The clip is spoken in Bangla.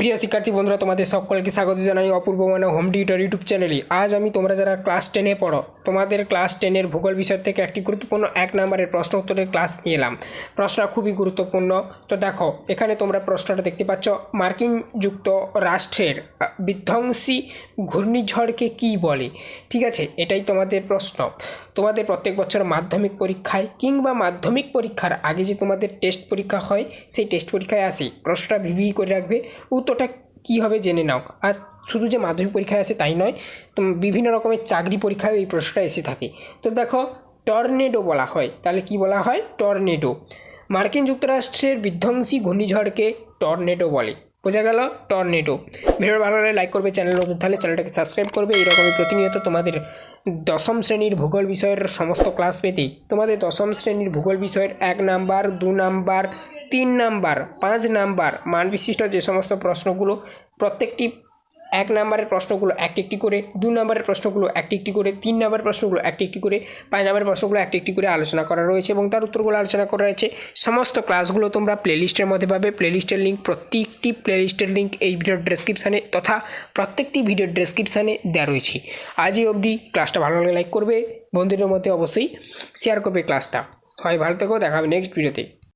প্রিয় শিক্ষার্থী বন্ধুরা, তোমাদের সকলকে স্বাগত জানাই অপূর্ব মানে হোম টিউটর ইউটিউব চ্যানেলে। আজ আমি তোমরা যারা ক্লাস টেনে পড়ো, তোমাদের ক্লাস টেনের ভূগোল বিষয় থেকে একটি গুরুত্বপূর্ণ এক নম্বরের প্রশ্ন উত্তরের ক্লাস নিয়ে এলাম। প্রশ্নটা খুবই গুরুত্বপূর্ণ। তো দেখো, এখানে তোমরা প্রশ্নটা দেখতে পাচ্ছ, মার্কিন যুক্ত রাষ্ট্রের বিধ্বংসী ঘূর্ণিঝড়কে কী বলে? ঠিক আছে, এটাই তোমাদের প্রশ্ন। তোমাদের প্রত্যেক বছর মাধ্যমিক পরীক্ষায় কিংবা মাধ্যমিক পরীক্ষার আগে যে তোমাদের টেস্ট পরীক্ষা হয়, সেই টেস্ট পরীক্ষায় আসে। প্রশ্নটা ভিভি করে রাখবে। উত্তরটা কী হবে জেনে নাও। আর শুধু যে মাধ্যমিক পরীক্ষায় আসে তাই নয়, তো বিভিন্ন রকমের চাকরি পরীক্ষায় এই প্রশ্নটা এসে থাকে। তো দেখো, টর্নেডো বলা হয়। তাহলে কি বলা হয়? টর্নেডো। মার্কিন যুক্তরাষ্ট্রের বিধ্বংসী ঘূর্ণিঝড়কে টর্নেডো বলে। বোঝা গেল টর্নেডো। ভিডিও ভালো লাগলে লাইক করবে চ্যানেল নতুন তাহলে চ্যানেলটাকে সাবস্ক্রাইব করবে। এইরকমই প্রতিনিয়ত তোমাদের দশম শ্রেণির ভূগোল বিষয়ের সমস্ত ক্লাস পেতে তোমাদের দশম শ্রেণির ভূগোল বিষয়ের এক নাম্বার, দু নাম্বার, তিন নাম্বার, পাঁচ নাম্বার মান বিশিষ্ট যে সমস্ত প্রশ্নগুলো প্রত্যেকটি এক নম্বরের প্রশ্নগুলো একটি একটি করে, দু নম্বরের প্রশ্নগুলো একটি একটি করে, তিন নম্বরের প্রশ্নগুলো একটি একটি করে, পাঁচ নম্বরের প্রশ্নগুলো একটি একটি করে আলোচনা করা রয়েছে এবং তার উত্তরগুলো আলোচনা করা রয়েছে সমস্ত ক্লাসগুলো তোমরা প্লেলিস্টের মধ্যে পাবে। প্লেলিস্টের লিঙ্ক প্রত্যেকটি প্লেলিস্টের লিঙ্ক এই ভিডিওর ডেসক্রিপশানে তথা প্রত্যেকটি ভিডিওর ডেসক্রিপশানে দেওয়া রয়েছে। আজই অবধি ক্লাসটা ভালো লাগলে লাইক করবে। বন্ধুদের মধ্যে অবশ্যই শেয়ার করবে ক্লাসটা। সবাই ভালো থেকো, দেখা হবে নেক্সট ভিডিওতে